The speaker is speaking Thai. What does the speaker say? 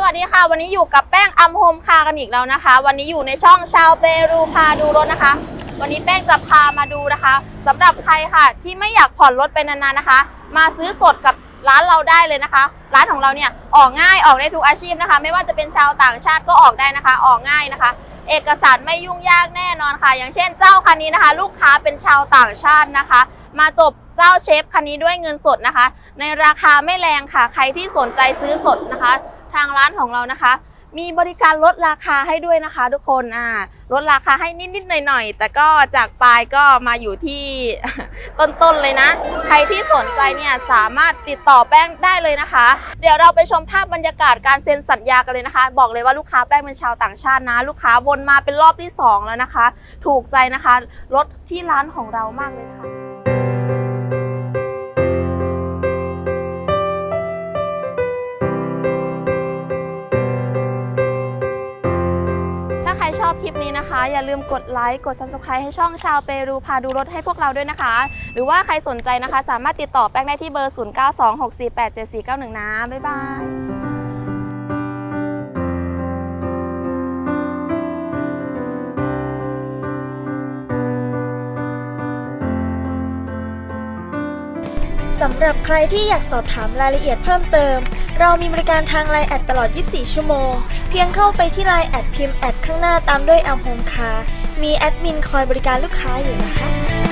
สวัสดีค่ะ วันนี้อยู่กับแป้งอัมโฮมคากันอีกแล้วนะคะ วันนี้อยู่ในช่องชาวเปรูพาดูรถนะคะ วันนี้แป้งจะพามาดูนะคะสำหรับใครค่ะ ที่ไม่อยากผ่อนรถไปนานๆนะคะ มาซื้อสดกับร้านเราได้เลยนะคะ ร้านของเราเนี่ยออกง่ายออกได้ทุกอาชีพนะคะ ไม่ว่าจะเป็นชาวต่างชาติก็ออกได้นะคะ ออกง่ายนะคะ เอกสารไม่ยุ่งยากแน่นอนค่ะ อย่างเช่นเจ้าคันนี้นะคะ ลูกค้าเป็นชาวต่างชาตินะคะ มาจบเจ้าเชฟคันนี้ด้วยเงินสดนะคะ ในราคาไม่แรงค่ะ ใครที่สนใจซื้อสดนะคะ ทางร้านของเรานะคะ มีบริการลดราคาให้ด้วยนะคะ ทุกคนอ่าลดราคาให้นิดๆหน่อยๆ แต่ก็จากปลายก็มาอยู่ที่ต้นๆเลยนะ ใครที่สนใจเนี่ยสามารถติดต่อแป้งได้เลยนะคะ เดี๋ยวเราไปชมภาพบรรยากาศการเซ็นสัญญากันเลยนะคะ บอกเลยว่าลูกค้าแป้งเป็นชาวต่างชาตินะ ลูกค้าวนมาเป็นรอบที่สองแล้วนะคะ ถูกใจนะคะ รถที่ร้านของเรามากเลยนะคะ อบคลิปนี้นะคะ อย่าลืมกดไลค์กด subscribe ให้ช่องชาวเปรูพาดูรถให้พวกเราด้วยนะคะ หรือว่าใครสนใจนะคะ สามารถติดต่อแป้งได้ที่เบอร์ 0926487491 นะ บ๊ายบาย สำหรับใครที่อยากสอบถามรายละเอียดเพิ่มเติม เรามีบริการทางไลน์แอดตลอด 24 ชั่วโมง เพียงเข้าไปที่ไลน์แอดพิมพ์แอดข้างหน้าตามด้วยแอลโฮมคามีแอดมินคอยบริการลูกค้าอยู่นะคะ